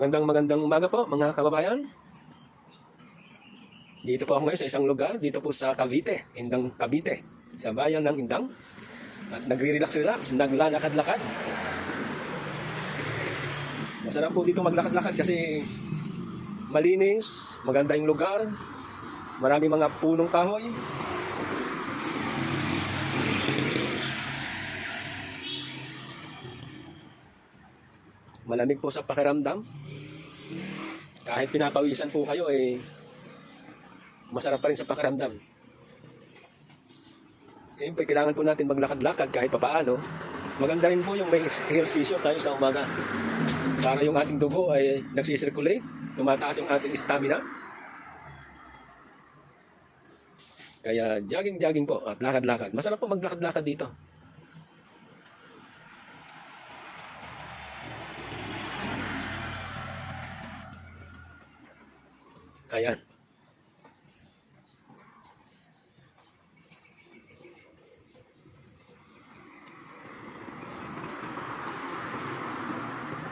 Magandang magandang umaga po mga kababayan. Dito po ako ngayon sa isang lugar, dito po sa Cavite, Indang Cavite, sa bayan ng Indang. At nagre-relax-relax, naglalakad-lakad. Masarap po dito maglakad-lakad kasi malinis, maganda yung lugar, marami mga punong kahoy. Malamig po sa pakiramdam. Kahit pinapawisan po kayo, eh, masarap pa rin sa pakiramdam. Siyempre, kailangan po natin maglakad-lakad kahit papaano. Maganda rin po yung may ehersisyo tayo sa umaga. Para yung ating dugo ay nagsisirculate, tumataas yung ating stamina. Kaya jogging-jogging po at lakad-lakad. Masarap po maglakad-lakad dito. Ayan.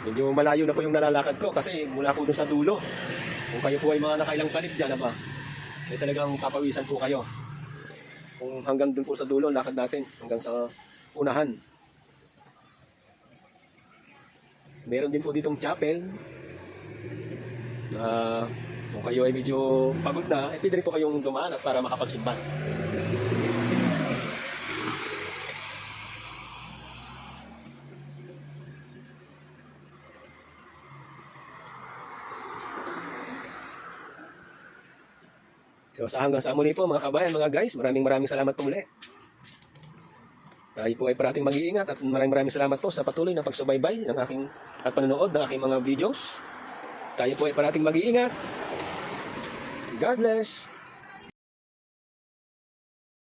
Medyo malayo na po yung nalalakad ko kasi mula po doon sa dulo. Kung kayo po ay mga nakailang palit dyan, ba? Eh talagang papawisan po kayo. Kung hanggang doon po sa dulo, lakad natin hanggang sa unahan. Meron din po ditong chapel na kung kayo ay medyo pagod na, eh pwede rin po kayong dumaan at para makapagsimba. So sa hanggang sa muli po mga kabayan, mga guys, maraming maraming salamat po muli. Tayo po ay parating mag-iingat at maraming maraming salamat po sa patuloy na pagsubaybay ng aking at panonood ng aking mga videos. Tayo po ay parating mag-iingat. God bless.